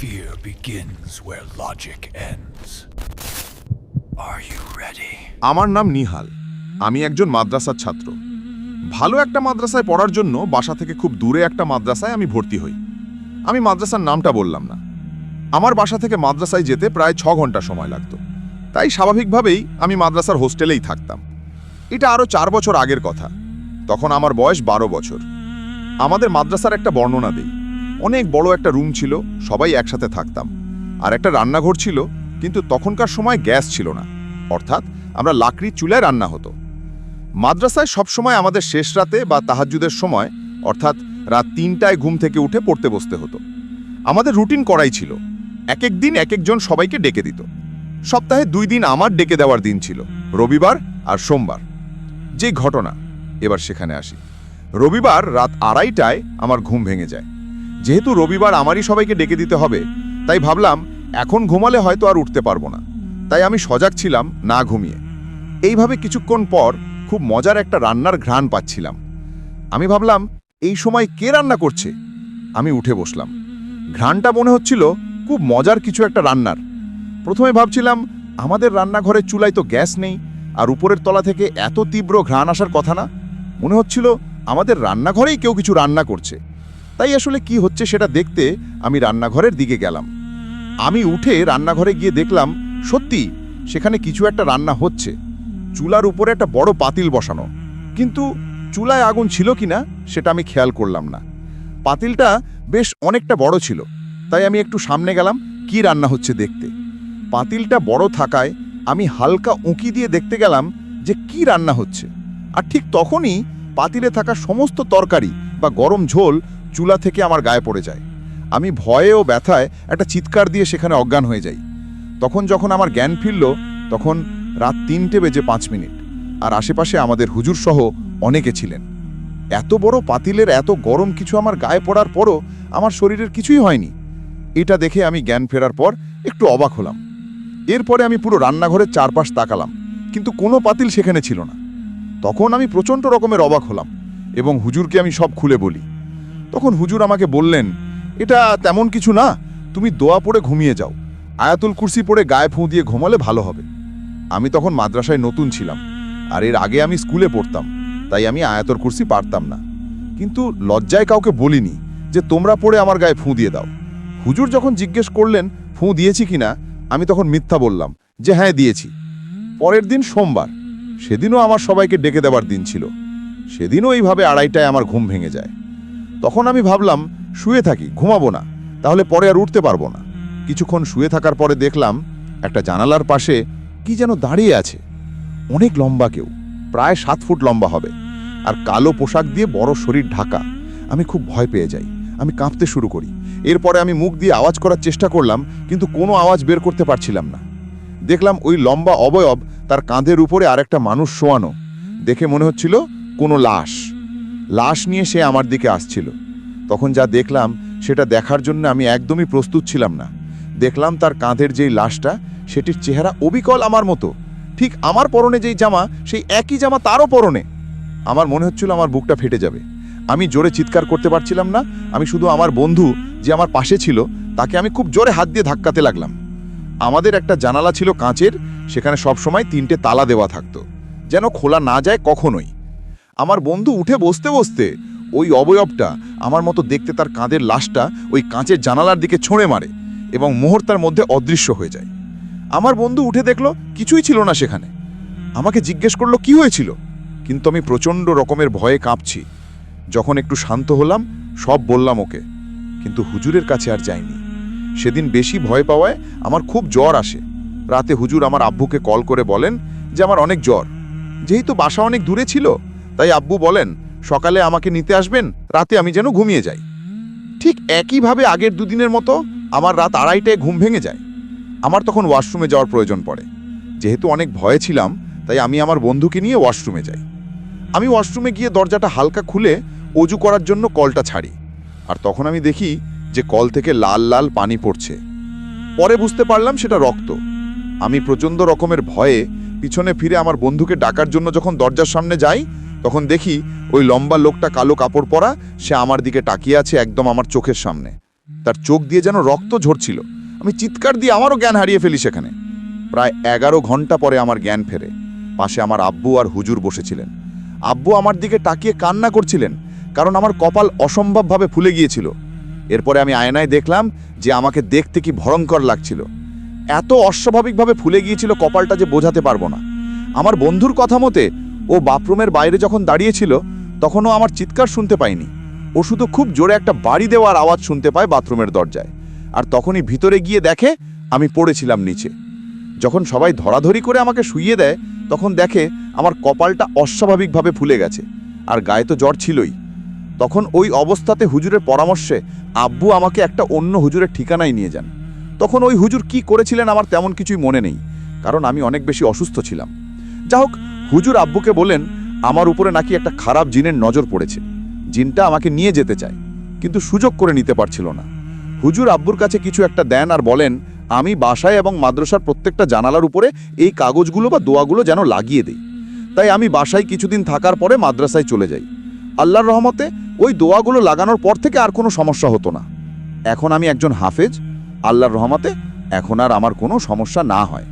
Fear begins where logic ends. Are you ready? আমার নাম নিহাল। আমি একজন মাদ্রাসার ছাত্র। ভালো একটা মাদ্রাসায় পড়ার জন্য বাসা থেকে খুব দূরে একটা মাদ্রাসায় আমি ভর্তি হই। আমি মাদ্রাসার নামটা বললাম না। আমার বাসা থেকে মাদ্রাসায় যেতে প্রায় ছ ঘণ্টা সময় লাগতো। তাই স্বাভাবিকভাবেই আমি মাদ্রাসার হোস্টেলেই থাকতাম। এটা আরও চার বছর আগের কথা। তখন আমার বয়স বারো বছর। আমাদের মাদ্রাসার একটা বর্ণনা দেই। অনেক বড় একটা রুম ছিল, সবাই একসাথে থাকতাম। আর একটা রান্নাঘর ছিল, কিন্তু তখনকার সময় গ্যাস ছিল না। অর্থাৎ আমরা লাকড়ির চুলায় রান্না হতো। মাদ্রাসায় সবসময় আমাদের শেষ রাতে বা তাহাজ্জুদের সময়, অর্থাৎ রাত তিনটায় ঘুম থেকে উঠে পড়তে বসতে হতো। আমাদের রুটিন করাই ছিল। এক এক দিন এক একজন সবাইকে ডেকে দিত। সপ্তাহে দুই দিন আমার ডেকে দেওয়ার দিন ছিল, রবিবার আর সোমবার। যে ঘটনা, এবার সেখানে আসি। রবিবার রাত আড়াইটায় আমার ঘুম ভেঙে যায়। যেহেতু রবিবার আমারই সবাইকে ডেকে দিতে হবে, তাই ভাবলাম এখন ঘুমালে হয়তো আর উঠতে পারব না। তাই আমি সজাগ ছিলাম না ঘুমিয়ে। এইভাবে কিছুক্ষণ পর খুব মজার একটা রান্নার ঘ্রাণ পাচ্ছিলাম। আমি ভাবলাম, এই সময় কে রান্না করছে? আমি উঠে বসলাম। ঘ্রাণটা মনে হচ্ছিল খুব মজার কিছু একটা রান্নার। প্রথমে ভাবছিলাম, আমাদের রান্নাঘরের চুলায় তো গ্যাস নেই, আর উপরের তলা থেকে এত তীব্র ঘ্রাণ আসার কথা না। মনে হচ্ছিল আমাদের রান্নাঘরেই কেউ কিছু রান্না করছে। তাই আসলে কি হচ্ছে সেটা দেখতে আমি রান্নাঘরের দিকে গেলাম। আমি উঠে রান্নাঘরে গিয়ে দেখলাম, সত্যি, সেখানে কিছু একটা রান্না হচ্ছে। চুলার উপরে একটা বড় পাতিল বসানো। কিন্তু চুলায় আগুন ছিল কি না সেটা আমি খেয়াল করলাম না। পাতিলটা বেশ অনেকটা বড় ছিল, তাই আমি একটু সামনে গেলাম কি রান্না হচ্ছে দেখতে। পাতিলটা বড় থাকায় আমি হালকা উঁকি দিয়ে দেখতে গেলাম যে কি রান্না হচ্ছে। আর ঠিক তখনই পাতিলে থাকা সমস্ত তরকারি বা গরম ঝোল চুলা থেকে আমার গায়ে পড়ে যায়। আমি ভয়ে ও ব্যথায় একটা চিৎকার দিয়ে সেখানে অজ্ঞান হয়ে যাই। তখন যখন আমার জ্ঞান ফিরল, তখন রাত তিনটে বেজে পাঁচ মিনিট। আর আশেপাশে আমাদের হুজুর সহ অনেকে ছিলেন। এত বড় পাতিলের এত গরম কিছু আমার গায়ে পড়ার পরও আমার শরীরের কিছুই হয়নি। এটা দেখে আমি জ্ঞান ফেরার পর একটু অবাক হলাম। এরপরে আমি পুরো রান্নাঘরের চারপাশ তাকালাম, কিন্তু কোনো পাতিল সেখানে ছিল না। তখন আমি প্রচণ্ড রকমের অবাক হলাম এবং হুজুরকে আমি সব খুলে বলি। তখন হুজুর আমাকে বললেন, এটা তেমন কিছু না, তুমি দোয়া পড়ে ঘুমিয়ে যাও। আয়াতুল কুরসি পড়ে গায়ে ফুঁ দিয়ে ঘুমালে ভালো হবে। আমি তখন মাদ্রাসায় নতুন ছিলাম, আর এর আগে আমি স্কুলে পড়তাম, তাই আমি আয়াতুল কুরসি পারতাম না। কিন্তু লজ্জায় কাউকে বলিনি যে তোমরা পড়ে আমার গায়ে ফুঁ দিয়ে দাও। হুজুর যখন জিজ্ঞেস করলেন, ফুঁ দিয়েছি কিনা আমি তখন মিথ্যা বললাম যে হ্যাঁ দিয়েছি। পরের দিন সোমবার, সেদিনও আমার সবাইকে ডেকে দেওয়ার দিন ছিল। সেদিনও এইভাবে আড়াইটায় আমার ঘুম ভেঙে যায়। তখন আমি ভাবলাম, শুয়ে থাকি, ঘুমাবো না, তাহলে পরে আর উঠতে পারব না। কিছুক্ষণ শুয়ে থাকার পরে দেখলাম, একটা জানালার পাশে কি যেন দাঁড়িয়ে আছে। অনেক লম্বা কেউ, প্রায় সাত ফুট লম্বা হবে, আর কালো পোশাক দিয়ে বড় শরীর ঢাকা। আমি খুব ভয় পেয়ে যাই, আমি কাঁপতে শুরু করি। এরপরে আমি মুখ দিয়ে আওয়াজ করার চেষ্টা করলাম, কিন্তু কোনো আওয়াজ বের করতে পারছিলাম না। দেখলাম ওই লম্বা অবয়ব তার কাঁধের উপরে আরেকটা মানুষ শোয়ানো। দেখে মনে হচ্ছিল কোনো লাশ। লাশ নিয়ে সে আমার দিকে আসছিল। তখন যা দেখলাম, সেটা দেখার জন্য আমি একদমই প্রস্তুত ছিলাম না। দেখলাম তার কাঁধের যেই লাশটা, সেটির চেহারা অবিকল আমার মতো। ঠিক আমার পরনে যেই জামা, সেই একই জামা তারও পরনে। আমার মনে হচ্ছিল আমার বুকটা ফেটে যাবে। আমি জোরে চিৎকার করতে পারছিলাম না। আমি শুধু আমার বন্ধু যে আমার পাশে ছিল, তাকে আমি খুব জোরে হাত দিয়ে ধাক্কাতে লাগলাম। আমাদের একটা জানালা ছিল কাঁচের, সেখানে সবসময় তিনটে তালা দেওয়া থাকতো। যেন খোলা না যায় কখনোই। আমার বন্ধু উঠে বসতে বসতে ওই অবয়বটা আমার মতো দেখতে তার কাঁধের লাশটা ওই কাঁচের জানালার দিকে ছোঁড়ে মারে এবং মুহূর্তের মধ্যে অদৃশ্য হয়ে যায়। আমার বন্ধু উঠে দেখল, কিছুই ছিল না সেখানে। আমাকে জিজ্ঞেস করল, কি হয়েছিল? কিন্তু আমি প্রচণ্ড রকমের ভয়ে কাঁপছি। যখন একটু শান্ত হলাম, সব বললাম ওকে। কিন্তু হুজুরের কাছে আর যাইনি। সেদিন বেশি ভয় পাওয়ায় আমার খুব জ্বর আসে। রাতে হুজুর আমার আব্বুকে কল করে বলেন যে, আমার অনেক জ্বর। যেহেতু বাসা অনেক দূরে ছিল তাই আব্বু বলেন, সকালে আমাকে নিতে আসবেন, রাতে আমি যেন ঘুমিয়ে যাই। ঠিক একইভাবে আগের দুদিনের মতো আমার রাত আড়াইটায় ঘুম ভেঙে যায়। আমার তখন ওয়াশরুমে যাওয়ার প্রয়োজন পড়ে। যেহেতু অনেক ভয়ে ছিলাম, তাই আমি আমার বন্ধুকে নিয়ে ওয়াশরুমে যাই। আমি ওয়াশরুমে গিয়ে দরজাটা হালকা খুলে অজু করার জন্য কলটা ছাড়ি। আর তখন আমি দেখি যে কল থেকে লাল লাল পানি পড়ছে। পরে বুঝতে পারলাম সেটা রক্ত। আমি প্রচণ্ড রকমের ভয়ে পিছনে ফিরে আমার বন্ধুকে ডাকার জন্য যখন দরজার সামনে যাই তখন দেখি ওই লম্বা লোকটা কালো কাপড় পরা, সে আমার দিকে তাকিয়ে আছে একদম আমার চোখের সামনে। তার চোখ দিয়ে যেন রক্ত ঝরছিল। আমি চিৎকার দিয়ে আমারও জ্ঞান হারিয়ে ফেলি সেখানে। প্রায় এগারো ঘণ্টা পরে আমার জ্ঞান ফেরে। পাশে আমার আব্বু আর হুজুর বসেছিলেন। আব্বু আমার দিকে তাকিয়ে কান্না করছিলেন, কারণ আমার কপাল অসম্ভবভাবে ফুলে গিয়েছিল। এরপরে আমি আয়নায় দেখলাম যে আমাকে দেখতে কি ভয়ঙ্কর লাগছিল। এত অস্বাভাবিকভাবে ফুলে গিয়েছিল কপালটা যে বোঝাতে পারব না। আমার বন্ধুর কথা মতে ও বাথরুমের বাইরে যখন দাঁড়িয়েছিল, তখনও আমার চিৎকার শুনতে পাইনি। ও শুধু খুব জোরে একটা বাড়ি দেওয়ার আওয়াজ শুনতে পায় বাথরুমের দরজায়। আর তখনই ভিতরে গিয়ে দেখে আমি পড়েছিলাম নিচে। যখন সবাই ধরাধরি করে আমাকে শুইয়ে দেয়, তখন দেখে আমার কপালটা অস্বাভাবিকভাবে ফুলে গেছে, আর গায়ে তো জ্বর ছিলই। তখন ওই অবস্থাতে হুজুরের পরামর্শে আব্বু আমাকে একটা অন্য হুজুরের ঠিকানায় নিয়ে যান। তখন ওই হুজুর কি করেছিলেন আমার তেমন কিছুই মনে নেই, কারণ আমি অনেক বেশি অসুস্থ ছিলাম। যা হোক হুজুর আব্বুকে বলেন আমার উপরে নাকি একটা খারাপ জিনের নজর পড়েছে। জিনটা আমাকে নিয়ে যেতে চায়, কিন্তু সুযোগ করে নিতে পারছিল না। হুজুর আব্বুর কাছে কিছু একটা দেন আর বলেন, আমি বাসায় এবং মাদ্রাসার প্রত্যেকটা জানালার উপরে এই কাগজগুলো বা দোয়াগুলো যেন লাগিয়ে দিই। তাই আমি বাসায় কিছুদিন থাকার পরে মাদ্রাসায় চলে যাই। আল্লাহর রহমতে ওই দোয়াগুলো লাগানোর পর থেকে আর কোনো সমস্যা হতো না। এখন আমি একজন হাফেজ, আল্লাহর রহমতে এখন আর আমার কোনো সমস্যা না হয়।